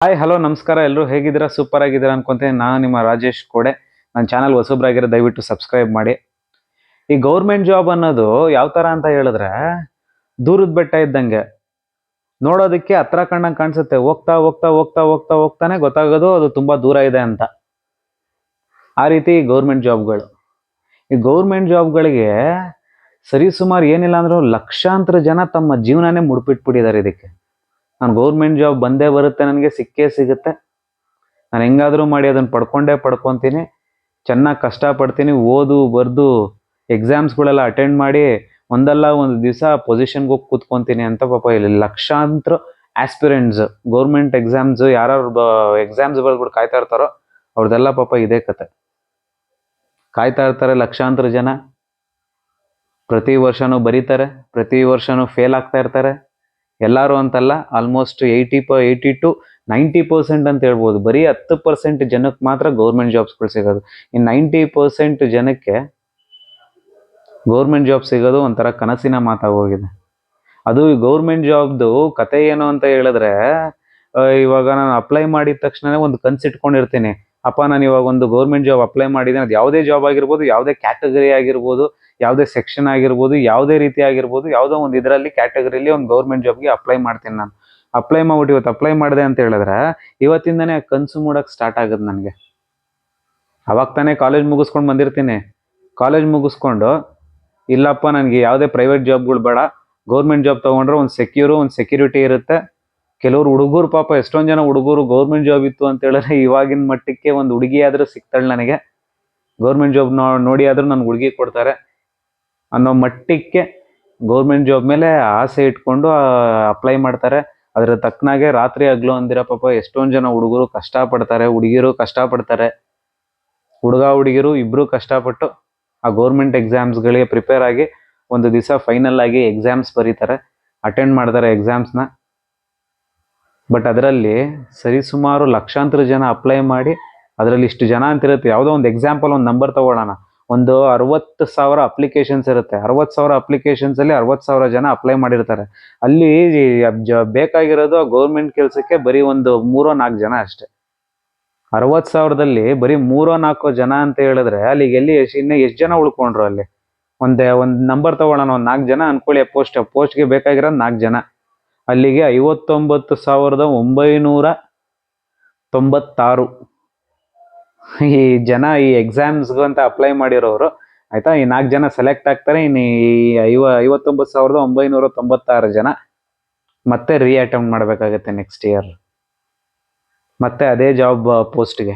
Hi hello ನಮಸ್ಕಾರ. ಎಲ್ಲರೂ ಹೇಗಿದ್ದೀರಾ? ಸೂಪರ್ ಆಗಿದ್ದೀರಾ ಅನ್ಕೊಂತೀನಿ. ನಾನು ನಿಮ್ಮ ರಾಜೇಶ್ ಕೋಡೆ. ನನ್ನ ಚಾನಲ್ ಹೊಸಬ್ರಾಗಿರೋ ದಯವಿಟ್ಟು ಸಬ್ಸ್ಕ್ರೈಬ್ ಮಾಡಿ. ಈ ಗೌರ್ಮೆಂಟ್ ಜಾಬ್ ಅನ್ನೋದು ಯಾವ ಥರ ಅಂತ ಹೇಳಿದ್ರೆ ದೂರದ ಬೆಟ್ಟ ಇದ್ದಂಗೆ. ನೋಡೋದಕ್ಕೆ ಹತ್ರ ಕಂಡಂಗೆ ಕಾಣಿಸುತ್ತೆ. ಹೋಗ್ತಾ ಹೋಗ್ತಾ ಹೋಗ್ತಾ ಹೋಗ್ತಾ, ಹೋಗ್ತಾನೆ ಗೊತ್ತಾಗೋದು ಅದು ತುಂಬ ದೂರ ಇದೆ ಅಂತ. ಆ ರೀತಿ ಗೌರ್ಮೆಂಟ್ ಜಾಬ್ಗಳು ಈ ಗೌರ್ಮೆಂಟ್ ಜಾಬ್ಗಳಿಗೆ ಸರಿಸುಮಾರು ಏನಿಲ್ಲ ಅಂದ್ರೂ ಲಕ್ಷಾಂತರ ಜನ ತಮ್ಮ ಜೀವನನೇ ಮುಡುಪಿಟ್ಬಿಟ್ಟಿದ್ದಾರೆ ಇದಕ್ಕೆ. ನಾನು ಗೌರ್ಮೆಂಟ್ ಜಾಬ್ ಬಂದೇ ಬರುತ್ತೆ, ನನಗೆ ಸಿಕ್ಕೇ ಸಿಗುತ್ತೆ. ನಾನು ಹೆಂಗಾದರೂ ಮಾಡಿ ಅದನ್ನು ಪಡ್ಕೊಂಡೇ ಪಡ್ಕೊತೀನಿ. ಚೆನ್ನಾಗಿ ಕಷ್ಟಪಡ್ತೀನಿ, ಓದು, ಬರೆದು ಎಕ್ಸಾಮ್ಸ್ಗಳೆಲ್ಲ ಅಟೆಂಡ್ ಮಾಡಿ ಒಂದಲ್ಲ ಒಂದು ದಿವಸ ಪೊಸಿಷನ್ಗೆ ಹೋಗಿ ಕೂತ್ಕೊತೀನಿ ಅಂತ ಪಾಪ ಇಲ್ಲಿ ಲಕ್ಷಾಂತರ ಆಸ್ಪಿರೆಂಟ್ಸ್ ಗೌರ್ಮೆಂಟ್ ಎಕ್ಸಾಮ್ಸ್ ಯಾರು ಎಕ್ಸಾಮ್ಸ್ ಬರ್ಬಿಟ್ಟು ಕಾಯ್ತಾ ಇರ್ತಾರೋ ಅವ್ರದ್ದೆಲ್ಲ ಪಾಪ ಇದೇ ಕತೆ. ಕಾಯ್ತಾ ಇರ್ತಾರೆ ಲಕ್ಷಾಂತರ ಜನ. ಪ್ರತಿ ವರ್ಷನೂ ಬರೀತಾರೆ, ಪ್ರತಿ ವರ್ಷನೂ ಫೇಲ್ ಆಗ್ತಾ ಇರ್ತಾರೆ. ಎಲ್ಲರೂ ಅಂತಲ್ಲ ಆಲ್ಮೋಸ್ಟ್ ಏಯ್ಟಿ ಪ ಏಯ್ಟಿ ಟು ನೈಂಟಿ ಪರ್ಸೆಂಟ್ ಅಂತ ಹೇಳ್ಬೋದು. ಬರೀ ಹತ್ತು ಪರ್ಸೆಂಟ್ ಜನಕ್ಕೆ ಮಾತ್ರ ಗೌರ್ಮೆಂಟ್ ಜಾಬ್ಸ್ಗಳು ಸಿಗೋದು. ಇನ್ನು ನೈಂಟಿ ಪರ್ಸೆಂಟ್ ಜನಕ್ಕೆ ಗೌರ್ಮೆಂಟ್ ಜಾಬ್ ಸಿಗೋದು ಒಂಥರ ಕನಸಿನ ಮಾತಾಗೋಗಿದೆ. ಅದು ಗೌರ್ಮೆಂಟ್ ಜಾಬ್ದು ಕತೆ ಏನು ಅಂತ ಹೇಳಿದ್ರೆ ಇವಾಗ ನಾನು ಅಪ್ಲೈ ಮಾಡಿದ ತಕ್ಷಣನೇ ಒಂದು ಕನ್ಸು ಇಟ್ಕೊಂಡಿರ್ತೀನಿ. ಅಪ್ಪ, ನಾನು ಇವಾಗ ಒಂದು ಗೌರ್ಮೆಂಟ್ ಜಾಬ್ ಅಪ್ಲೈ ಮಾಡಿದ್ದೀನಿ. ಅದು ಯಾವುದೇ ಜಾಬ್ ಆಗಿರ್ಬೋದು, ಯಾವುದೇ ಕ್ಯಾಟಗರಿ ಆಗಿರ್ಬೋದು, ಯಾವುದೇ ಸೆಕ್ಷನ್ ಆಗಿರ್ಬೋದು, ಯಾವುದೇ ರೀತಿ ಆಗಿರ್ಬೋದು, ಯಾವುದೋ ಒಂದು ಇದರಲ್ಲಿ ಕ್ಯಾಟಗರಿಲಿ ಒಂದು ಗೌರ್ಮೆಂಟ್ ಜಾಬ್ಗೆ ಅಪ್ಲೈ ಮಾಡ್ತೀನಿ ನಾನು. ಅಪ್ಲೈ ಮಾಡ್ಬಿಟ್ಟು ಇವತ್ತು ಅಪ್ಲೈ ಮಾಡಿದೆ ಅಂತ ಹೇಳಿದ್ರೆ ಇವತ್ತಿಂದನೇ ಕನ್ಸು ಕನಸು ಮೂಡಕ್ಕೆ ಸ್ಟಾರ್ಟ್ ಆಗುತ್ತೆ ನನಗೆ. ಅವಾಗ ತಾನೇ ಕಾಲೇಜ್ ಮುಗಿಸ್ಕೊಂಡು ಬಂದಿರ್ತೀನಿ. ಕಾಲೇಜ್ ಮುಗಿಸ್ಕೊಂಡು, ಇಲ್ಲಪ್ಪ, ನನಗೆ ಯಾವುದೇ ಪ್ರೈವೇಟ್ ಜಾಬ್ಗಳು ಬೇಡ. ಗೌರ್ಮೆಂಟ್ ಜಾಬ್ ತೊಗೊಂಡ್ರೆ ಒಂದು ಸೆಕ್ಯೂರು ಒಂದು ಸೆಕ್ಯೂರಿಟಿ ಇರುತ್ತೆ. ಕೆಲವರು ಹುಡುಗರು ಪಾಪ ಎಷ್ಟೊಂದು ಜನ ಹುಡುಗರು ಗೌರ್ಮೆಂಟ್ ಜಾಬ್ ಇತ್ತು ಅಂತ ಹೇಳಿದ್ರೆ ಇವಾಗಿನ ಮಟ್ಟಕ್ಕೆ ಒಂದು ಹುಡುಗಿ ಆದರೂ ಸಿಗ್ತಾಳೆ ನನಗೆ. ಗೌರ್ಮೆಂಟ್ ಜಾಬ್ ನೋಡಿ ಆದರೂ ನನ್ಗೆ ಹುಡುಗಿ ಕೊಡ್ತಾರೆ. ಅನ್ನೋ ಮಟ್ಟಕ್ಕೆ ಗೌರ್ಮೆಂಟ್ ಜಾಬ್ ಮೇಲೆ ಆಸೆ ಇಟ್ಕೊಂಡು ಅಪ್ಲೈ ಮಾಡ್ತಾರೆ. ಅದರ ತಕ್ಕನಾಗೆ ರಾತ್ರಿ ಹಗ್ಲು ಅಂದಿರ ಪಾಪ ಎಷ್ಟೊಂದು ಜನ ಹುಡುಗರು ಕಷ್ಟಪಡ್ತಾರೆ, ಹುಡುಗಿರು ಕಷ್ಟಪಡ್ತಾರೆ. ಹುಡುಗ, ಹುಡುಗಿರು ಇಬ್ಬರು ಕಷ್ಟಪಟ್ಟು ಆ ಗೌರ್ಮೆಂಟ್ ಎಕ್ಸಾಮ್ಸ್ಗಳಿಗೆ ಪ್ರಿಪೇರ್ ಆಗಿ ಒಂದು ದಿವಸ ಫೈನಲ್ ಆಗಿ ಎಕ್ಸಾಮ್ಸ್ ಬರೀತಾರೆ ಅಟೆಂಡ್ ಮಾಡ್ತಾರೆ ಎಕ್ಸಾಮ್ಸ್ನ ಬಟ್ ಅದರಲ್ಲಿ ಸರಿಸುಮಾರು ಲಕ್ಷಾಂತರ ಜನ ಅಪ್ಲೈ ಮಾಡಿ ಅದರಲ್ಲಿ ಇಷ್ಟು ಜನ ಅಂತಿರುತ್ತೆ ಯಾವುದೋ ಒಂದು ಎಕ್ಸಾಂಪಲ್ ಒಂದು ನಂಬರ್ ತಗೊಳ್ಳೋಣ ಒಂದು ಅರವತ್ತು ಸಾವಿರ ಅಪ್ಲಿಕೇಶನ್ಸ್ ಇರುತ್ತೆ. ಅರವತ್ತು ಸಾವಿರ ಅಪ್ಲಿಕೇಶನ್ಸ್ ಅಲ್ಲಿ ಅರವತ್ತು ಸಾವಿರ ಜನ ಅಪ್ಲೈ ಮಾಡಿರ್ತಾರೆ. ಅಲ್ಲಿ ಬೇಕಾಗಿರೋದು ಗೌರ್ಮೆಂಟ್ ಕೆಲಸಕ್ಕೆ ಬರೀ ಒಂದು ಮೂರೋ ನಾಲ್ಕು ಜನ ಅಷ್ಟೇ. ಅರವತ್ತು ಸಾವಿರದಲ್ಲಿ ಬರೀ ಮೂರೋ ನಾಲ್ಕು ಜನ ಅಂತ ಹೇಳಿದ್ರೆ ಅಲ್ಲಿಗೆ ಎಲ್ಲಿ ಇನ್ನು ಎಷ್ಟು ಜನ ಉಳ್ಕೊಂಡ್ರು ಅಲ್ಲಿ? ಒಂದೇ, ಒಂದು ನಂಬರ್ ತಗೊಳ್ಳೋಣ ಒಂದು ನಾಲ್ಕು ಜನ ಅನ್ಕೊಳ್ಳಿ ಪೋಸ್ಟ್ ಪೋಸ್ಟ್ಗೆ ಬೇಕಾಗಿರೋದು ನಾಲ್ಕು ಜನ. ಅಲ್ಲಿಗೆ ಐವತ್ತೊಂಬತ್ತು ಸಾವಿರದ ಒಂಬೈನೂರ ತೊಂಬತ್ತಾರು. ಈ ಜನ, ಈ ಎಕ್ಸಾಮ್ಸ್ಗೂ ಅಂತ ಅಪ್ಲೈ ಮಾಡಿರೋರು, ಆಯಿತಾ? ಈ ನಾಲ್ಕು ಜನ ಸೆಲೆಕ್ಟ್ ಆಗ್ತಾರೆ, ಇನ್ನು ಈ ಐವ, ಐವತ್ತೊಂಬತ್ತು ಸಾವಿರದ ಒಂಬೈನೂರ ತೊಂಬತ್ತಾರು ಜನ ಮತ್ತೆ ರೀ ಅಟೆಂಪ್ಟ್ ಮಾಡಬೇಕಾಗತ್ತೆ ನೆಕ್ಸ್ಟ್ ಇಯರ್ ಮತ್ತೆ ಅದೇ ಜಾಬ್ ಪೋಸ್ಟ್ಗೆ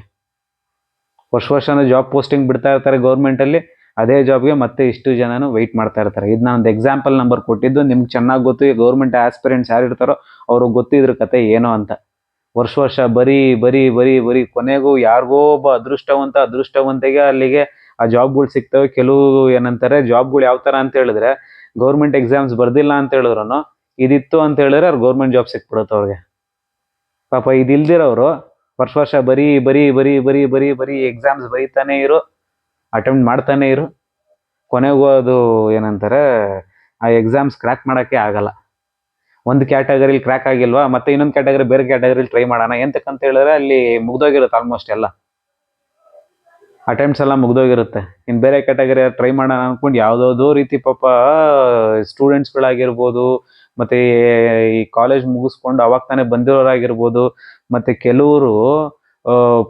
ವರ್ಷ ವರ್ಷನೂ ಜಾಬ್ ಪೋಸ್ಟಿಂಗ್ ಬಿಡ್ತಾ ಇರ್ತಾರೆ ಗೌರ್ಮೆಂಟಲ್ಲಿ ಅದೇ ಜಾಬ್ಗೆ ಮತ್ತೆ ಇಷ್ಟು ಜನನು ವೆಯ್ಟ್ ಮಾಡ್ತಾ ಇರ್ತಾರೆ. ಇದನ್ನ ಒಂದು ಎಕ್ಸಾಂಪಲ್ ನಂಬರ್ ಕೊಟ್ಟಿದ್ದು ನಿಮ್ಗೆ ಚೆನ್ನಾಗಿ ಗೊತ್ತು, ಈ ಗೌರ್ಮೆಂಟ್ ಆಸ್ಪಿರೆಂಟ್ಸ್ ಯಾರು ಇರ್ತಾರೋ ಅವ್ರಿಗೆ ಗೊತ್ತಿದ್ರ ಕತೆ ಏನೋ ಅಂತ. ವರ್ಷ ವರ್ಷ ಬರೀ ಬರೀ ಬರೀ ಬರೀ ಕೊನೆಗೂ ಯಾರಿಗೋ ಒಬ್ಬ ಅದೃಷ್ಟವಂತ, ಅದೃಷ್ಟವಂತೆಗೆ ಅಲ್ಲಿಗೆ ಆ ಜಾಬ್ಗಳು ಸಿಗ್ತವೆ. ಕೆಲವು ಏನಂತಾರೆ ಜಾಬ್ಗಳು ಯಾವ ಥರ ಅಂತ ಹೇಳಿದ್ರೆ ಗೌರ್ಮೆಂಟ್ ಎಕ್ಸಾಮ್ಸ್ ಬರ್ದಿಲ್ಲ ಅಂತ ಹೇಳಿದ್ರು ಇದಿತ್ತು ಅಂತ ಹೇಳಿದ್ರೆ ಅವ್ರು ಗೌರ್ಮೆಂಟ್ ಜಾಬ್ ಸಿಕ್ಬಿಡುತ್ತೆ ಅವ್ರಿಗೆ. ಪಾಪ ಇದಿಲ್ದಿರೋರು ವರ್ಷ ವರ್ಷ ಬರೀ ಬರೀ ಬರೀ ಬರೀ ಬರೀ ಬರೀ ಎಕ್ಸಾಮ್ಸ್ ಬರೀತಾನೆ ಇರು. ಅಟೆಂಪ್ಟ್ ಮಾಡ್ತಾನೆ ಇರು. ಕೊನೆಗೂ ಅದು ಏನಂತಾರೆ, ಆ ಎಕ್ಸಾಮ್ಸ್ ಕ್ರ್ಯಾಕ್ ಮಾಡೋಕ್ಕೆ ಆಗಲ್ಲ. ಒಂದು ಕ್ಯಾಟಗರಿಲಿ ಕ್ರ್ಯಾಕ್ ಆಗಿಲ್ವಾ, ಮತ್ತೆ ಇನ್ನೊಂದು ಕ್ಯಾಟಗರಿ ಬೇರೆ ಕ್ಯಾಟಗರಿಲಿ ಟ್ರೈ ಮಾಡೋಣ ಎಂತಕ್ಕಂತ ಹೇಳಿದ್ರೆ ಅಲ್ಲಿ ಮುಗ್ದೋಗಿರುತ್ತೆ ಆಲ್ಮೋಸ್ಟ್ ಎಲ್ಲ. ಅಟೆಂಪ್ಟ್ಸ್ ಎಲ್ಲ ಮುಗ್ದೋಗಿರುತ್ತೆ. ಇನ್ನು ಬೇರೆ ಕ್ಯಾಟಗರಿ ಟ್ರೈ ಮಾಡೋಣ ಅನ್ಕೊಂಡು ಯಾವುದಾವುದೋ ರೀತಿ ಪಾಪ ಸ್ಟೂಡೆಂಟ್ಸ್ಗಳಾಗಿರ್ಬೋದು ಮತ್ತೆ ಈ ಕಾಲೇಜ್ ಮುಗಿಸ್ಕೊಂಡು ಅವಾಗ ತಾನೇ ಬಂದಿರೋರಾಗಿರ್ಬೋದು, ಮತ್ತೆ ಕೆಲವರು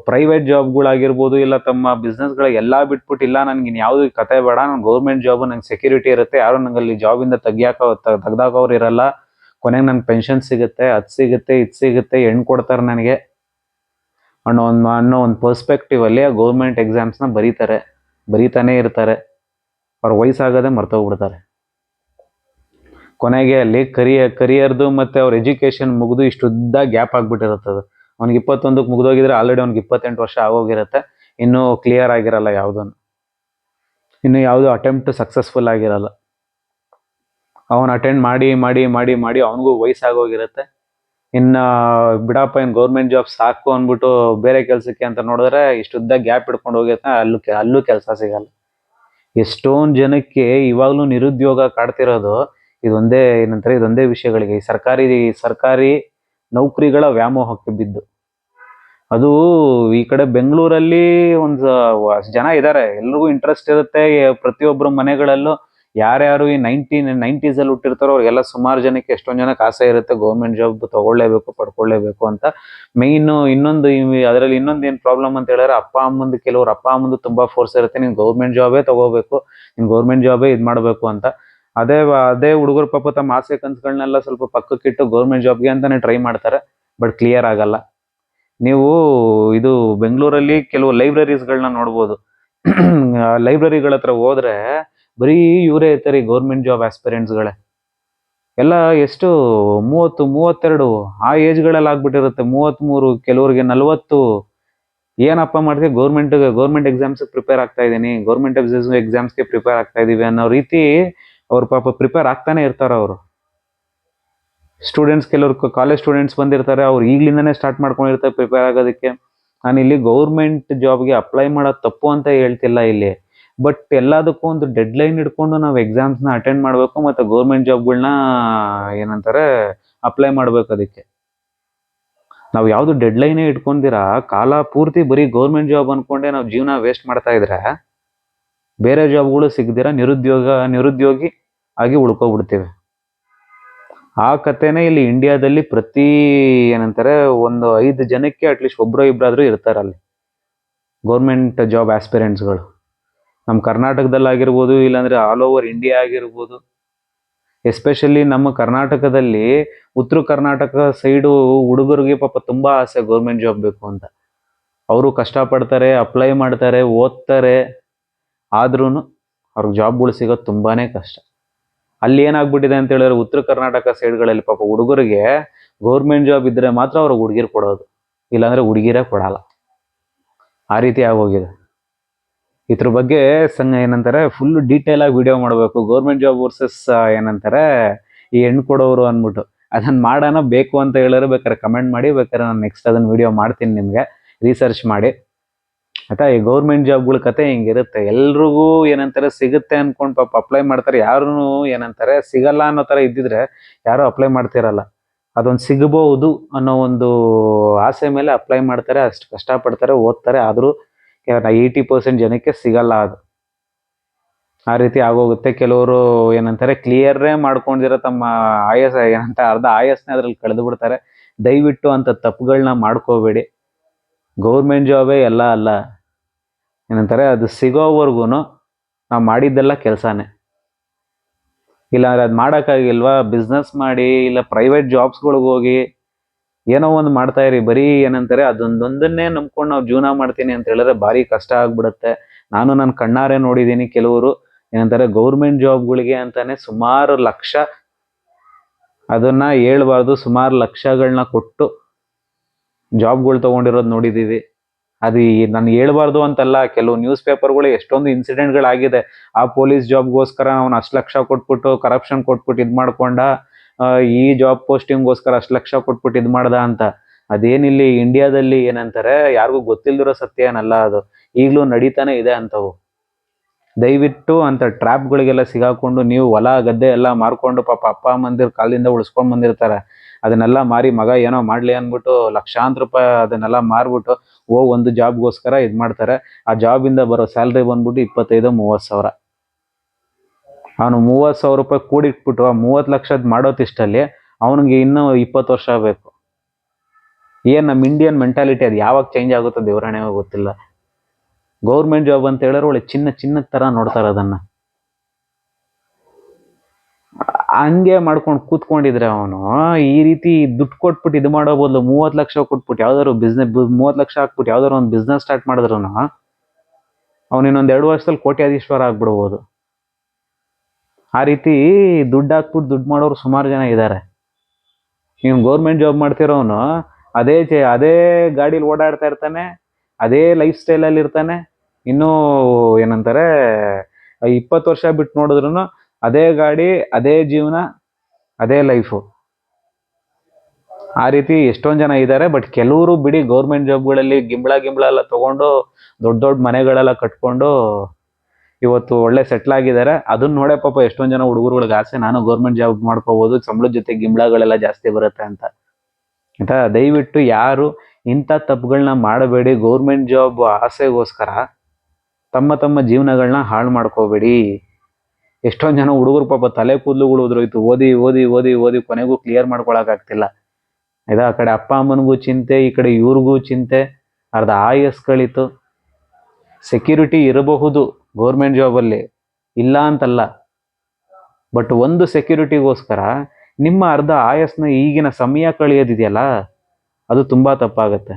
ಪ್ರೈವೇಟ್ ಜಾಬ್ಗಳಾಗಿರ್ಬೋದು ಇಲ್ಲ ತಮ್ಮ ಬಿಸ್ನೆಸ್ಗಳ ಎಲ್ಲ ಬಿಟ್ಬಿಟ್ಟು ಇಲ್ಲ ನನಗೆ ಇನ್ನು ಯಾವುದು ಕತೆ ಬೇಡ, ನಾನು ಗೌರ್ಮೆಂಟ್ ಜಾಬ್ ನಂಗೆ ಸೆಕ್ಯೂರಿಟಿ ಇರುತ್ತೆ, ಯಾರು ನಂಗೆ ಅಲ್ಲಿ ಜಾಬಿಂದ ತೆಗಿಯಾಕ ತೆಗ್ದಾಕೋರು ಇರಲ್ಲ. ಕೊನೆಗೆ ನನ್ನ ಪೆನ್ಷನ್ ಸಿಗುತ್ತೆ, ಅದು ಸಿಗುತ್ತೆ, ಇದು ಸಿಗುತ್ತೆ ಹೆಣ್ಣು ಕೊಡ್ತಾರೆ ನನಗೆ. ಅಣ್ಣ ಒಂದು, ಅನ್ನೋ ಒಂದು ಪರ್ಸ್ಪೆಕ್ಟಿವ್ ಅಲ್ಲಿ ಆ ಗೌರ್ಮೆಂಟ್ ಎಕ್ಸಾಮ್ಸ್ನ ಬರೀತಾರೆ, ಬರೀತಾನೆ ಇರ್ತಾರೆ. ಅವ್ರ ವಯಸ್ಸಾಗದೆ ಮರ್ತೋಗ್ಬಿಡ್ತಾರೆ. ಕೊನೆಗೆ ಅಲ್ಲಿ ಕರಿಯರ್ ಕರಿಯರ್ದು ಮತ್ತೆ ಅವ್ರ ಎಜುಕೇಶನ್ ಮುಗಿದು ಇಷ್ಟು ಉದ್ದ ಗ್ಯಾಪ್ ಆಗಿಬಿಟ್ಟಿರುತ್ತದೆ. ಅವ್ನಿಗೆ ಇಪ್ಪತ್ತೊಂದಕ್ಕೆ ಮುಗಿದೋಗಿದ್ರೆ ಆಲ್ರೆಡಿ ಅವ್ನಿಗೆ ಇಪ್ಪತ್ತೆಂಟು ವರ್ಷ ಆಗೋಗಿರುತ್ತೆ. ಇನ್ನೂ ಕ್ಲಿಯರ್ ಆಗಿರಲ್ಲ ಯಾವುದನ್ನು. ಇನ್ನು ಯಾವುದು ಅಟೆಂಪ್ಟ್ ಸಕ್ಸಸ್ಫುಲ್ ಆಗಿರಲ್ಲ. ಅವನು ಅಟೆಂಡ್ ಮಾಡಿ ಮಾಡಿ ಮಾಡಿ ಮಾಡಿ ಅವನಿಗೂ ವಯಸ್ಸಾಗೋಗಿರುತ್ತೆ. ಇನ್ನು ಬಿಡಪ್ಪ ಏನು ಗೌರ್ಮೆಂಟ್ ಜಾಬ್ ಸಾಕು ಅಂದ್ಬಿಟ್ಟು ಬೇರೆ ಕೆಲಸಕ್ಕೆ ಅಂತ ನೋಡಿದ್ರೆ ಇಷ್ಟುದ್ದ ಗ್ಯಾಪ್ ಇಟ್ಕೊಂಡು ಹೋಗಿರ್ತ ಅಲ್ಲೂ ಅಲ್ಲೂ ಕೆಲಸ ಸಿಗಲ್ಲ. ಎಷ್ಟೊಂದು ಜನಕ್ಕೆ ಇವಾಗಲೂ ನಿರುದ್ಯೋಗ ಕಾಡ್ತಿರೋದು ಇದೊಂದೇ ಏನಂತಾರೆ, ಇದೊಂದೇ ವಿಷಯಗಳಿಗೆ. ಈ ಸರ್ಕಾರಿ ಸರ್ಕಾರಿ ನೌಕರಿಗಳ ವ್ಯಾಮೋಹಕ್ಕೆ ಬಿದ್ದು. ಅದು ಈ ಕಡೆ ಬೆಂಗಳೂರಲ್ಲಿ ಒಂದು ಜನ ಇದ್ದಾರೆ ಎಲ್ರಿಗೂ ಇಂಟ್ರೆಸ್ಟ್ ಇರುತ್ತೆ. ಪ್ರತಿಯೊಬ್ಬರ ಮನೆಗಳಲ್ಲೂ ಯಾರ್ಯಾರು ಈ ನೈನ್ಟೀನ್ ನೈಂಟೀಸ್ ಅಲ್ಲಿ ಹುಟ್ಟಿರ್ತಾರೋ ಅವ್ರಿಗೆಲ್ಲ ಸುಮಾರು ಜನಕ್ಕೆ ಎಷ್ಟೊಂದ್ ಜನಕ್ಕೆ ಆಸೆ ಇರುತ್ತೆ. ಗೌರ್ಮೆಂಟ್ ಜಾಬ್ ತಗೊಳ್ಳೇಬೇಕು ಪಡ್ಕೊಳ್ಳೇಬೇಕು ಅಂತ. ಮೇನ್ ಇನ್ನೊಂದು ಅದರಲ್ಲಿ ಇನ್ನೊಂದು ಏನ್ ಪ್ರಾಬ್ಲಮ್ ಅಂತ ಹೇಳಿದ್ರೆ ಅಪ್ಪ, ಅಮ್ಮಂದು ಕೆಲವ್ರು ಅಪ್ಪ, ಅಮ್ಮಂದು ತುಂಬಾ ಫೋರ್ಸ್ ಇರುತ್ತೆ. ನೀನ್ ಗೌರ್ಮೆಂಟ್ ಜಾಬೇ ತಗೋಬೇಕು. ನೀನು ಗೌರ್ಮೆಂಟ್ ಜಾಬೇ ಇದ್ ಮಾಡಬೇಕು ಅಂತ. ಅದೇ ಅದೇ ಹುಡುಗರು ಪಾಪ ತಮ್ಮ ಆಸೆ ಕನ್ಸುಗಳನ್ನೆಲ್ಲ ಸ್ವಲ್ಪ ಪಕ್ಕಕ್ಕಿಟ್ಟು ಗೌರ್ಮೆಂಟ್ ಜಾಬ್ಗೆ ಅಂತಾನೆ ಟ್ರೈ ಮಾಡ್ತಾರೆ. ಬಟ್ ಕ್ಲಿಯರ್ ಆಗಲ್ಲ. ನೀವು ಇದು ಬೆಂಗಳೂರಲ್ಲಿ ಕೆಲವು ಲೈಬ್ರರೀಸ್ಗಳನ್ನ ನೋಡ್ಬೋದು. ಲೈಬ್ರರಿಗಳ ಹತ್ರ ಹೋದ್ರೆ ಬರೀ ಇವರೇ ಇರ್ತಾರೆ ಗೌರ್ಮೆಂಟ್ ಜಾಬ್ ಆಸ್ಪಿರೆಂಟ್ಸ್ಗಳೇ. ಎಲ್ಲ ಎಷ್ಟು ಮೂವತ್ತು, ಮೂವತ್ತೆರಡು ಆ ಏಜ್ಗಳಲ್ಲಿ ಆಗ್ಬಿಟ್ಟಿರುತ್ತೆ. ಮೂವತ್ತ್ಮೂರು, ಕೆಲವರಿಗೆ ನಲವತ್ತು. ಏನಪ್ಪ ಮಾಡ್ತೀವಿ ಗೌರ್ಮೆಂಟ್ ಗೌರ್ಮೆಂಟ್ ಎಕ್ಸಾಮ್ಸ್ ಪ್ರಿಪೇರ್ ಆಗ್ತಾ ಇದ್ದೀನಿ ಗೌರ್ಮೆಂಟ್ ಎಕ್ಸಾಮ್ಸ್ಗೆ ಪ್ರಿಪೇರ್ ಆಗ್ತಾ ಇದೀವಿ ಅನ್ನೋ ರೀತಿ ಅವ್ರ ಪಾಪ ಪ್ರಿಪೇರ್ ಆಗ್ತಾನೆ ಇರ್ತಾರೆ ಅವರು. ಸ್ಟೂಡೆಂಟ್ಸ್ ಕೆಲವರು ಕಾಲೇಜ್ ಸ್ಟೂಡೆಂಟ್ಸ್ ಬಂದಿರ್ತಾರೆ, ಅವ್ರು ಈಗಲಿಂದನೇ ಸ್ಟಾರ್ಟ್ ಮಾಡ್ಕೊಂಡಿರ್ತಾರೆ ಪ್ರಿಪೇರ್ ಆಗೋದಕ್ಕೆ. ನಾನು ಇಲ್ಲಿ ಗೌರ್ಮೆಂಟ್ ಜಾಬ್ಗೆ ಅಪ್ಲೈ ಮಾಡೋದು ತಪ್ಪು ಅಂತ ಹೇಳ್ತಿಲ್ಲ ಇಲ್ಲಿ. ಬಟ್ ಎಲ್ಲದಕ್ಕೂ ಒಂದು ಡೆಡ್ ಲೈನ್ ಇಟ್ಕೊಂಡು ನಾವು ಎಕ್ಸಾಮ್ಸ್ನ ಅಟೆಂಡ್ ಮಾಡಬೇಕು ಮತ್ತು ಗೌರ್ಮೆಂಟ್ ಜಾಬ್ಗಳನ್ನ ಏನಂತಾರೆ ಅಪ್ಲೈ ಮಾಡಬೇಕು ಅದಕ್ಕೆ. ನಾವು ಯಾವುದು ಡೆಡ್ ಲೈನೇ ಇಟ್ಕೊಂಡಿರಾ, ಕಾಲ ಪೂರ್ತಿ ಬರೀ ಗೌರ್ಮೆಂಟ್ ಜಾಬ್ ಅನ್ಕೊಂಡೆ ನಾವು ಜೀವನ ವೇಸ್ಟ್ ಮಾಡ್ತಾ ಇದ್ರೆ, ಬೇರೆ ಜಾಬ್ಗಳು ಸಿಗದಿರ ನಿರುದ್ಯೋಗ, ನಿರುದ್ಯೋಗಿ ಆಗಿ ಉಳ್ಕೊಬಿಡ್ತೀವಿ. ಆ ಕಥೆನೇ ಇಲ್ಲಿ ಇಂಡಿಯಾದಲ್ಲಿ ಪ್ರತಿ ಏನಂತಾರೆ, ಒಂದು ಐದು ಜನಕ್ಕೆ ಅಟ್ಲೀಸ್ಟ್ ಒಬ್ರು ಇಬ್ಬರಾದ್ರೂ ಇರ್ತಾರೆ ಅಲ್ಲಿ. ಗೌರ್ಮೆಂಟ್ ಜಾಬ್ ಆಸ್ಪಿರೆಂಟ್ಸ್ಗಳು ನಮ್ಮ ಕರ್ನಾಟಕದಲ್ಲಿ ಆಗಿರ್ಬೋದು ಇಲ್ಲಾಂದ್ರೆ ಆಲ್ ಓವರ್ ಇಂಡಿಯಾ ಆಗಿರ್ಬೋದು. ಎಸ್ಪೆಷಲಿ ನಮ್ಮ ಕರ್ನಾಟಕದಲ್ಲಿ ಉತ್ತರ ಕರ್ನಾಟಕ ಸೈಡು ಹುಡುಗರಿಗೆ ಪಾಪ ತುಂಬಾ ಆಸೆ ಗೌರ್ಮೆಂಟ್ ಜಾಬ್ ಬೇಕು ಅಂತ. ಅವರು ಕಷ್ಟಪಡ್ತಾರೆ ಅಪ್ಲೈ ಮಾಡ್ತಾರೆ, ಓದ್ತಾರೆ. ಆದ್ರೂ ಅವ್ರಿಗೆ ಜಾಬ್ಗಳು ಸಿಗೋದು ತುಂಬಾನೇ ಕಷ್ಟ. ಅಲ್ಲಿ ಏನಾಗ್ಬಿಟ್ಟಿದೆ ಅಂತ ಹೇಳಿದ್ರೆ ಉತ್ತರ ಕರ್ನಾಟಕ ಸೈಡ್ಗಳಲ್ಲಿ ಪಾಪ ಹುಡುಗರಿಗೆ ಗೌರ್ಮೆಂಟ್ ಜಾಬ್ ಇದ್ರೆ ಮಾತ್ರ ಅವ್ರಿಗೆ ಹುಡುಗಿರ್ ಕೊಡೋದು. ಇಲ್ಲಾಂದ್ರೆ ಹುಡುಗಿರೇ ಕೊಡಲ್ಲ. ಆ ರೀತಿ ಆಗೋಗಿದೆ. ಇದ್ರ ಬಗ್ಗೆ ಸಂಘ ಏನಂತಾರೆ ಫುಲ್ ಡೀಟೇಲ್ ಆಗಿ ವಿಡಿಯೋ ಮಾಡಬೇಕು. ಗೌರ್ಮೆಂಟ್ ಜಾಬ್ ವರ್ಸಸ್ ಏನಂತಾರೆ, ಈ ಹೆಣ್ಣು ಕೊಡೋರು ಅಂದ್ಬಿಟ್ಟು. ಅದನ್ನ ಮಾಡೋಣ ಬೇಕು ಅಂತ ಹೇಳಿದ್ರೆ ಬೇಕಾದ್ರೆ ಕಮೆಂಟ್ ಮಾಡಿ, ಬೇಕಾದ್ರೆ ನಾನು ನೆಕ್ಸ್ಟ್ ಅದನ್ನ ವಿಡಿಯೋ ಮಾಡ್ತೀನಿ ನಿಮಗೆ. ರಿಸರ್ಚ್ ಮಾಡಿ. ಆಯ್ತಾ ಈ ಗೌರ್ಮೆಂಟ್ ಜಾಬ್ಗಳ ಕತೆ ಹಿಂಗಿರುತ್ತೆ ಎಲ್ರಿಗೂ ಏನಂತಾರೆ ಸಿಗುತ್ತೆ ಅನ್ಕೊಂಡ್ ಪಾಪ ಅಪ್ಲೈ ಮಾಡ್ತಾರೆ. ಯಾರು ಏನಂತಾರೆ ಸಿಗಲ್ಲ ಅನ್ನೋ ಥರ ಇದ್ದಿದ್ರೆ ಯಾರು ಅಪ್ಲೈ ಮಾಡ್ತಿರಲ್ಲ. ಅದೊಂದು ಸಿಗಬಹುದು ಅನ್ನೋ ಒಂದು ಆಸೆ ಮೇಲೆ ಅಪ್ಲೈ ಮಾಡ್ತಾರೆ, ಅಷ್ಟು ಕಷ್ಟಪಡ್ತಾರೆ, ಓದ್ತಾರೆ. ಆದರೂ ಏಯ್ಟಿ ಪರ್ಸೆಂಟ್ ಜನಕ್ಕೆ ಸಿಗಲ್ಲ ಅದು. ಆ ರೀತಿ ಆಗೋಗುತ್ತೆ. ಕೆಲವರು ಏನಂತಾರೆ ಕ್ಲಿಯರೇ ಮಾಡ್ಕೊಂಡಿರೋ ತಮ್ಮ ಆಯಸ್ ಏನಂತ ಅರ್ಧ ಆಯಸ್ನೇ ಅದ್ರಲ್ಲಿ ಕಳೆದು ಬಿಡ್ತಾರೆ. ದಯವಿಟ್ಟು ಅಂತ ತಪ್ಪುಗಳನ್ನ ಮಾಡ್ಕೋಬೇಡಿ. ಗೌರ್ಮೆಂಟ್ ಜಾಬೇ ಎಲ್ಲ ಅಲ್ಲ. ಏನಂತಾರೆ, ಅದು ಸಿಗೋವರೆಗೂ ನಾವು ಮಾಡಿದ್ದೆಲ್ಲ ಕೆಲಸನೇ. ಇಲ್ಲ ಅದು ಮಾಡೋಕ್ಕಾಗಿಲ್ವಾ? ಬಿಸ್ನೆಸ್ ಮಾಡಿ, ಇಲ್ಲ ಪ್ರೈವೇಟ್ ಜಾಬ್ಸ್ಗಳಿಗೆ ಹೋಗಿ ಏನೋ ಒಂದು ಮಾಡ್ತಾ ಇರಿ, ಬರೀ ಏನಂತಾರೆ, ಅದೊಂದೊಂದನ್ನೇ ನಂಬ್ಕೊಂಡು ನಾವು ಜೀವನ ಮಾಡ್ತೀನಿ ಅಂತ ಹೇಳಿದ್ರೆ ಭಾರಿ ಕಷ್ಟ ಆಗ್ಬಿಡುತ್ತೆ. ನಾನು ನನ್ನ ಕಣ್ಣಾರೆ ನೋಡಿದ್ದೀನಿ ಕೆಲವರು, ಏನಂತಾರೆ, ಗೌರ್ಮೆಂಟ್ ಜಾಬ್ಗಳಿಗೆ ಅಂತಾನೆ ಸುಮಾರು ಲಕ್ಷ, ಅದನ್ನ ಹೇಳ್ಬಾರ್ದು, ಸುಮಾರು ಲಕ್ಷಗಳನ್ನ ಕೊಟ್ಟು ಜಾಬ್ಗಳು ತಗೊಂಡಿರೋದು ನೋಡಿದೀವಿ. ಅದು ನಾನು ಹೇಳ್ಬಾರ್ದು ಅಂತಲ್ಲ, ಕೆಲವು ನ್ಯೂಸ್ ಪೇಪರ್ಗಳು ಎಷ್ಟೊಂದು ಇನ್ಸಿಡೆಂಟ್ಗಳಾಗಿದೆ ಆ ಪೊಲೀಸ್ ಜಾಬ್ಗೋಸ್ಕರ ಅವ್ನು ಅಷ್ಟು ಲಕ್ಷ ಕೊಟ್ಬಿಟ್ಟು ಕರಪ್ಷನ್ ಕೊಟ್ಬಿಟ್ಟು ಇದು ಮಾಡ್ಕೊಂಡ ಈ ಜಾಬ್ ಪೋಸ್ಟಿಂಗ್ಗೋಸ್ಕರ ಅಷ್ಟು ಲಕ್ಷ ಕೊಟ್ಬಿಟ್ಟು ಇದು ಮಾಡ್ದ ಅಂತ. ಅದೇನಿಲ್ಲಿ ಇಂಡಿಯಾದಲ್ಲಿ ಏನಂತಾರೆ, ಯಾರಿಗೂ ಗೊತ್ತಿಲ್ದಿರೋ ಸತ್ಯ ಏನಲ್ಲ ಅದು. ಈಗಲೂ ನಡೀತಾನೆ ಇದೆ ಅಂತವು. ದಯವಿಟ್ಟು ಅಂತ ಟ್ರ್ಯಾಪ್ಗಳಿಗೆಲ್ಲ ಸಿಗಾಕೊಂಡು ನೀವು ಹೊಲ, ಗದ್ದೆ ಎಲ್ಲ ಮಾರ್ಕೊಂಡು ಪಾಪ ಅಪ್ಪ ಅಮ್ಮಂದಿರ ಕಾಲದಿಂದ ಉಳಿಸ್ಕೊಂಡ್ ಬಂದಿರ್ತಾರೆ. ಅದನ್ನೆಲ್ಲ ಮಾರಿ ಮಗ ಏನೋ ಮಾಡ್ಲಿ ಅಂದ್ಬಿಟ್ಟು ಲಕ್ಷಾಂತರ ರೂಪಾಯಿ ಅದನ್ನೆಲ್ಲ ಮಾರ್ಬಿಟ್ಟು ಹೋಗಿ ಒಂದು ಜಾಬ್ಗೋಸ್ಕರ ಇದು ಮಾಡ್ತಾರೆ. ಆ ಜಾಬಿಂದ ಬರೋ ಸ್ಯಾಲ್ರಿ ಬಂದ್ಬಿಟ್ಟು ಇಪ್ಪತ್ತೈದು, ಮೂವತ್ತು ಸಾವಿರ. ಅವನು ಮೂವತ್ತು ಸಾವಿರ ರೂಪಾಯಿ ಕೂಡಿಟ್ಬಿಟ್ಟು ಆ ಮೂವತ್ತು ಲಕ್ಷದ ಮಾಡೋತಿಷ್ಟಲ್ಲಿ ಅವನಿಗೆ ಇನ್ನೂ ಇಪ್ಪತ್ತು ವರ್ಷ ಬೇಕು ಏನು ನಮ್ಮ ಇಂಡಿಯನ್ ಮೆಂಟಾಲಿಟಿ ಅದು ಯಾವಾಗ ಚೇಂಜ್ ಆಗುತ್ತೋ ದೇವರಾಣೆ ಗೊತ್ತಿಲ್ಲ. ಗೌರ್ಮೆಂಟ್ ಜಾಬ್ ಅಂತ ಹೇಳಿದ್ರೆ ಒಳ್ಳೆ ಚಿನ್ನ, ಚಿನ್ನದ ಥರ ನೋಡ್ತಾರೆ ಅದನ್ನ. ಹಂಗೆ ಮಾಡ್ಕೊಂಡು ಕೂತ್ಕೊಂಡಿದ್ರೆ ಅವನು, ಈ ರೀತಿ ದುಡ್ಡು ಕೊಟ್ಬಿಟ್ಟು ಇದು ಮಾಡೋ ಬದಲು ಮೂವತ್ತು ಲಕ್ಷ ಕೊಟ್ಬಿಟ್ಟು ಯಾವ್ದಾದ್ರು ಬಿಸ್ನೆಸ್ ಮೂವತ್ತು ಲಕ್ಷ ಹಾಕ್ಬಿಟ್ಟು ಯಾವ್ದಾದ್ರು ಒಂದು ಬಿಸ್ನೆಸ್ ಸ್ಟಾರ್ಟ್ ಮಾಡಿದ್ರು ಅವನು ಇನ್ನೊಂದು ಎರಡು ವರ್ಷದಲ್ಲಿ ಕೋಟ್ಯಾಧೀಶ್ವರ ಆಗ್ಬಿಡ್ಬೋದು. ಆ ರೀತಿ ದುಡ್ಡು ಹಾಕ್ಬಿಟ್ಟು ದುಡ್ಡು ಮಾಡೋರು ಸುಮಾರು ಜನ ಇದ್ದಾರೆ ನೀವು ಗೌರ್ಮೆಂಟ್ ಜಾಬ್ ಮಾಡ್ತಿರೋನು, ಅದೇ ಚೆ- ಅದೇ ಗಾಡೀಲಿ ಓಡಾಡ್ತಾ ಇರ್ತಾನೆ, ಅದೇ ಲೈಫ್ ಸ್ಟೈಲಲ್ಲಿ ಇರ್ತಾನೆ, ಇನ್ನೂ ಏನಂತಾರೆ, ಇಪ್ಪತ್ತು ವರ್ಷ ಬಿಟ್ಟು ನೋಡಿದ್ರು ಅದೇ ಗಾಡಿ, ಅದೇ ಜೀವನ, ಅದೇ ಲೈಫು ಆ ರೀತಿ ಎಷ್ಟೊಂದು ಜನ ಇದ್ದಾರೆ ಬಟ್ ಕೆಲವರು ಬಿಡಿ ಗೌರ್ಮೆಂಟ್ ಜಾಬ್ಗಳಲ್ಲಿ ಗಿಂಬಳ ಗಿಂಬಳ ಎಲ್ಲ ತಗೊಂಡು, ದೊಡ್ಡ ದೊಡ್ಡ ಮನೆಗಳೆಲ್ಲ ಕಟ್ಕೊಂಡು ಇವತ್ತು ಒಳ್ಳೆ ಸೆಟ್ಲ್ ಆಗಿದ್ದಾರೆ ಅದನ್ನ ನೋಡೇ ಪಾಪ ಎಷ್ಟೊಂದು ಜನ ಹುಡುಗರುಗಳಿಗೆ ಆಸೆ, ನಾನು ಗೌರ್ಮೆಂಟ್ ಜಾಬ್ ಮಾಡ್ಕೋಬಹುದು ಸಂಬಳದ ಜೊತೆ ಗಿಂಬಳಗಳೆಲ್ಲ ಜಾಸ್ತಿ ಬರುತ್ತೆ ಅಂತ. ಆಯ್ತಾ ದಯವಿಟ್ಟು ಯಾರು ಇಂಥ ತಪ್ಪುಗಳನ್ನ ಮಾಡಬೇಡಿ ಗೌರ್ಮೆಂಟ್ ಜಾಬ್ ಆಸೆಗೋಸ್ಕರ ತಮ್ಮ ತಮ್ಮ ಜೀವನಗಳನ್ನ ಹಾಳು ಮಾಡ್ಕೋಬೇಡಿ. ಎಷ್ಟೊಂದು ಜನ ಹುಡುಗರು ಪಾಪ ತಲೆ ಕೂದಲುಗಳು ಉದುರೋಯ್ತು. ಓದಿ ಓದಿ ಓದಿ ಓದಿ ಕೊನೆಗೂ ಕ್ಲಿಯರ್ ಮಾಡ್ಕೊಳಕ್ಕಾಗ್ತಿಲ್ಲ ಆಯ್ತಾ ಆ ಕಡೆ ಅಪ್ಪ ಅಮ್ಮನಿಗೂ ಚಿಂತೆ, ಈ ಕಡೆ ಇವ್ರಿಗೂ ಚಿಂತೆ. ಅರ್ಧ ಆಯಸ್ ಕಳೀತು. ಸೆಕ್ಯೂರಿಟಿ ಇರಬಹುದು ಗೌರ್ಮೆಂಟ್ ಜಾಬಲ್ಲಿ ಇಲ್ಲ ಅಂತಲ್ಲ. ಬಟ್ ಒಂದು ಸೆಕ್ಯೂರಿಟಿಗೋಸ್ಕರ ನಿಮ್ಮ ಅರ್ಧ ಆಯಸ್ನ ಈಗಿನ ಸಮಯ ಕಳೆಯೋದಿದೆಯಲ್ಲ, ಅದು ತುಂಬ ತಪ್ಪಾಗುತ್ತೆ.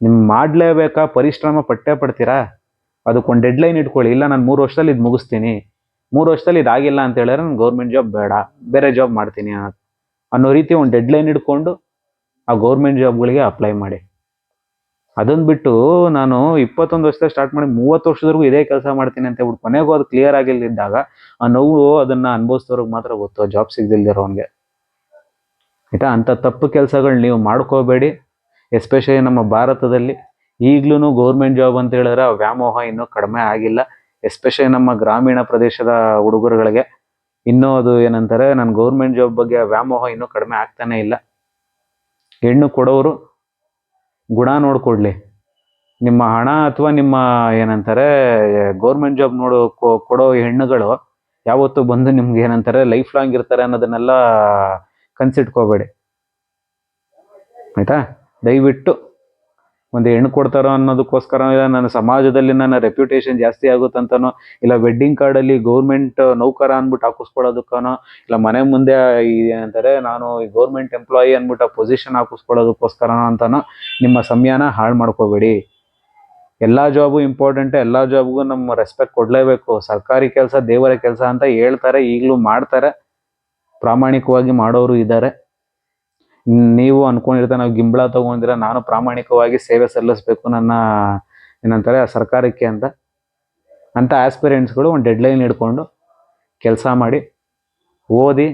ನಿಮ್ಮ ಮಾಡಲೇಬೇಕಾ, ಪರಿಶ್ರಮ ಪಟ್ಟೆ ಪಡ್ತೀರಾ? ಅದಕ್ಕೊಂದು ಡೆಡ್ಲೈನ್ ಇಟ್ಕೊಳ್ಳಿ. ಇಲ್ಲ, ನಾನು ಮೂರು ವರ್ಷದಲ್ಲಿ ಇದು ಮುಗಿಸ್ತೀನಿ. ಮೂರು ವರ್ಷದಲ್ಲಿ ಇದಾಗಿಲ್ಲ ಅಂತ ಹೇಳಿದ್ರೆ ನಾನು ಗೌರ್ಮೆಂಟ್ ಜಾಬ್ ಬೇಡ, ಬೇರೆ ಜಾಬ್ ಮಾಡ್ತೀನಿ ಅನ್ನೋ ರೀತಿ ಒಂದು ಡೆಡ್ ಲೈನ್ ಇಟ್ಕೊಂಡು ಆ ಗೌರ್ಮೆಂಟ್ ಜಾಬ್ಗಳಿಗೆ ಅಪ್ಲೈ ಮಾಡಿ. ಅದನ್ನ ಬಿಟ್ಟು ನಾನು ಇಪ್ಪತ್ತೊಂದು ವರ್ಷದಲ್ಲಿ ಸ್ಟಾರ್ಟ್ ಮಾಡಿ ಮೂವತ್ತು ವರ್ಷದವರೆಗೂ ಇದೇ ಕೆಲಸ ಮಾಡ್ತೀನಿ ಅಂತ ಹೇಳ್ಬಿಟ್ಟು ಕೊನೆಗೂ ಅದು ಕ್ಲಿಯರ್ ಆಗಿಲ್ಲದಿದ್ದಾಗ ಆ ನೋವು ಅದನ್ನ ಅನುಭವಿಸಿದವ್ರಿಗೆ ಮಾತ್ರ ಗೊತ್ತು ಜಾಬ್ ಸಿಗದಿಲ್ದಿರೋನ್ಗೆ ಆಯ್ತಾ? ಅಂಥ ತಪ್ಪು ಕೆಲಸಗಳು ನೀವು ಮಾಡ್ಕೋಬೇಡಿ ಎಸ್ಪೆಷಲಿ ನಮ್ಮ ಭಾರತದಲ್ಲಿ. ಈಗ್ಲೂ ಗೌರ್ಮೆಂಟ್ ಜಾಬ್ ಅಂತ ಹೇಳಿದ್ರೆ ಆ ವ್ಯಾಮೋಹ ಇನ್ನೂ ಕಡಿಮೆ ಆಗಿಲ್ಲ. ಎಸ್ಪೆಷಲಿ ನಮ್ಮ ಗ್ರಾಮೀಣ ಪ್ರದೇಶದ ಹುಡುಗರುಗಳಿಗೆ. ಇನ್ನೂ ಅದು ಏನಂತಾರೆ, ನಾನು ಗೌರ್ಮೆಂಟ್ ಜಾಬ್ ಬಗ್ಗೆ ವ್ಯಾಮೋಹ ಇನ್ನೂ ಕಡಿಮೆ ಆಗ್ತಾನೆ ಇಲ್ಲ. ಹೆಣ್ಣು ಕೊಡೋರು ಗುಣ ನೋಡ್ಕೊಡ್ಲಿ. ನಿಮ್ಮ ಹಣ ಅಥವಾ ನಿಮ್ಮ ಏನಂತಾರೆ ಗೌರ್ಮೆಂಟ್ ಜಾಬ್ ನೋಡೋ ಕೊಡೋ ಹೆಣ್ಣುಗಳು ಯಾವತ್ತೂ ಬಂದು ನಿಮ್ಗೆ ಏನಂತಾರೆ ಲೈಫ್ ಲಾಂಗ್ ಇರ್ತಾರೆ ಅನ್ನೋದನ್ನೆಲ್ಲ ಕನ್ಸಿಟ್ಕೋಬೇಡಿ. ಆಯ್ತಾ? ದಯವಿಟ್ಟು ಒಂದು ಹೆಣ್ಣು ಕೊಡ್ತಾರೋ ಅನ್ನೋದಕ್ಕೋಸ್ಕರ ಇಲ್ಲ, ನನ್ನ ಸಮಾಜದಲ್ಲಿ ನನ್ನ ರೆಪ್ಯುಟೇಷನ್ ಜಾಸ್ತಿ ಆಗುತ್ತಂತನೋ, ಇಲ್ಲ ವೆಡ್ಡಿಂಗ್ ಕಾರ್ಡಲ್ಲಿ ಗೌರ್ಮೆಂಟ್ ನೌಕರ ಅಂದ್ಬಿಟ್ಟು ಹಾಕಿಸ್ಕೊಳ್ಳೋದಕ್ಕನೋ, ಇಲ್ಲ ಮನೆ ಮುಂದೆ ಅಂತಾರೆ ನಾನು ಈ ಗೌರ್ಮೆಂಟ್ ಎಂಪ್ಲಾಯಿ ಅಂದ್ಬಿಟ್ಟು ಪೊಸಿಷನ್ ಹಾಕಿಸ್ಕೊಳ್ಳೋದಕ್ಕೋಸ್ಕರನೋ ಅಂತನೋ, ನಿಮ್ಮ ಸಮಯನ ಹಾಳು ಮಾಡ್ಕೋಬೇಡಿ. ಎಲ್ಲ ಜಾಬು ಇಂಪಾರ್ಟೆಂಟ್ ಎಲ್ಲ ಜಾಬ್ಗೂ ನಮ್ಮ ರೆಸ್ಪೆಕ್ಟ್ ಕೊಡಲೇಬೇಕು. ಸರ್ಕಾರಿ ಕೆಲಸ ದೇವರ ಕೆಲಸ ಅಂತ ಹೇಳ್ತಾರೆ, ಈಗಲೂ ಮಾಡ್ತಾರೆ. ಪ್ರಾಮಾಣಿಕವಾಗಿ ಮಾಡೋರು ಇದ್ದಾರೆ. ನೀವು ಅನ್ಕೊಂಡಿರ್ತಾರೆ ನಾವು ಗಿಂಬಳ ತಗೊಂಡಿರ ನಾನು ಪ್ರಾಮಾಣಿಕವಾಗಿ ಸೇವೆ ಸಲ್ಲಿಸಬೇಕು ನನ್ನ ಏನಂತಾರೆ ಆ ಸರ್ಕಾರಕ್ಕೆ ಅಂತ. ಅಂತ ಆಸ್ಪಿರೆಂಟ್ಸ್ಗಳು ಒಂದು ಡೆಡ್ಲೈನ್ ಹಿಡ್ಕೊಂಡು ಕೆಲಸ ಮಾಡಿ, ಓದಿ,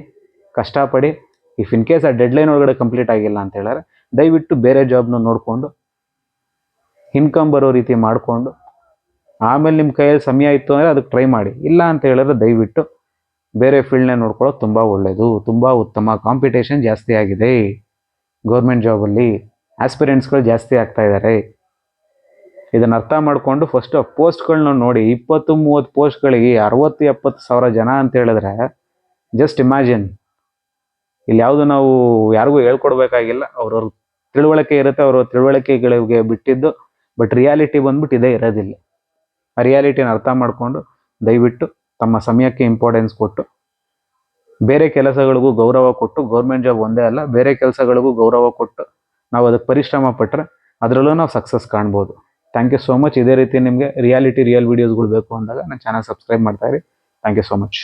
ಕಷ್ಟಪಡಿ ಇಫ್ ಇನ್ ಕೇಸ್ ಆ ಡೆಡ್ಲೈನ್ ಒಳಗಡೆ ಕಂಪ್ಲೀಟ್ ಆಗಿಲ್ಲ ಅಂತ ಹೇಳಿದ್ರೆ ದಯವಿಟ್ಟು ಬೇರೆ ಜಾಬ್ನ ನೋಡಿಕೊಂಡು ಇನ್ಕಮ್ ಬರೋ ರೀತಿ ಮಾಡಿಕೊಂಡು, ಆಮೇಲೆ ನಿಮ್ಮ ಕೈಯಲ್ಲಿ ಸಮಯ ಇತ್ತು ಅಂದರೆ ಅದಕ್ಕೆ ಟ್ರೈ ಮಾಡಿ. ಇಲ್ಲ ಅಂತ ಹೇಳಿದ್ರೆ ದಯವಿಟ್ಟು ಬೇರೆ ಫೀಲ್ಡ್ನೇ ನೋಡ್ಕೊಳ್ಳೋದು ತುಂಬ ಒಳ್ಳೆಯದು ತುಂಬ ಉತ್ತಮ ಕಾಂಪಿಟೇಷನ್ ಜಾಸ್ತಿ ಆಗಿದೆ ಗೌರ್ಮೆಂಟ್ ಜಾಬಲ್ಲಿ ಆಸ್ಪಿರೆಂಟ್ಸ್ಗಳು ಜಾಸ್ತಿ ಆಗ್ತಾ ಇದ್ದಾರೆ ಇದನ್ನು ಅರ್ಥ ಮಾಡಿಕೊಂಡು ಫಸ್ಟ್ ಪೋಸ್ಟ್ಗಳನ್ನ ನೋಡಿ, ಇಪ್ಪತ್ತು ಮೂವತ್ತು ಪೋಸ್ಟ್ಗಳಿಗೆ ಅರವತ್ತು, ಎಪ್ಪತ್ತು ಸಾವಿರ ಜನ ಅಂತ ಹೇಳಿದ್ರೆ ಜಸ್ಟ್ ಇಮ್ಯಾಜಿನ್ ಇಲ್ಲಿ ಯಾವುದು ನಾವು ಯಾರಿಗೂ ಹೇಳ್ಕೊಡ್ಬೇಕಾಗಿಲ್ಲ. ಅವ್ರವ್ರ ತಿಳುವಳಿಕೆ ಇರುತ್ತೆ, ಅವ್ರ ತಿಳುವಳಿಕೆಗಳಿಗೆ ಬಿಟ್ಟಿದ್ದು ಬಟ್ ರಿಯಾಲಿಟಿ ಬಂದ್ಬಿಟ್ಟು ಇದೇ ಇರೋದಿಲ್ಲ. ಆ ರಿಯಾಲಿಟಿನ ಅರ್ಥ ಮಾಡಿಕೊಂಡು ದಯವಿಟ್ಟು ತಮ್ಮ ಸಮಯಕ್ಕೆ ಇಂಪಾರ್ಟೆನ್ಸ್ ಕೊಟ್ಟು, ಬೇರೆ ಕೆಲಸಗಳಿಗೂ ಗೌರವ ಕೊಟ್ಟು ಗೌರ್ಮೆಂಟ್ ಜಾಬ್ ಒಂದೇ ಅಲ್ಲ, ಬೇರೆ ಕೆಲಸಗಳಿಗೂ ಗೌರವ ಕೊಟ್ಟು ನಾವು ಅದಕ್ಕೆ ಪರಿಶ್ರಮ ಪಟ್ಟರೆ ಅದರಲ್ಲೂ ನಾವು ಸಕ್ಸಸ್ ಕಾಣ್ಬೋದು. ಥ್ಯಾಂಕ್ ಯು ಸೋ ಮಚ್ ಇದೇ ರೀತಿ ನಿಮಗೆ ರಿಯಾಲಿಟಿ ರಿಯಲ್ ವೀಡಿಯೋಸ್ಗಳು ಬೇಕು ಅಂದಾಗ ನನ್ನ ಚಾನಲ್ ಸಬ್ಸ್ಕ್ರೈಬ್ ಮಾಡ್ತಾ ಥ್ಯಾಂಕ್ ಯು ಸೋ ಮಚ್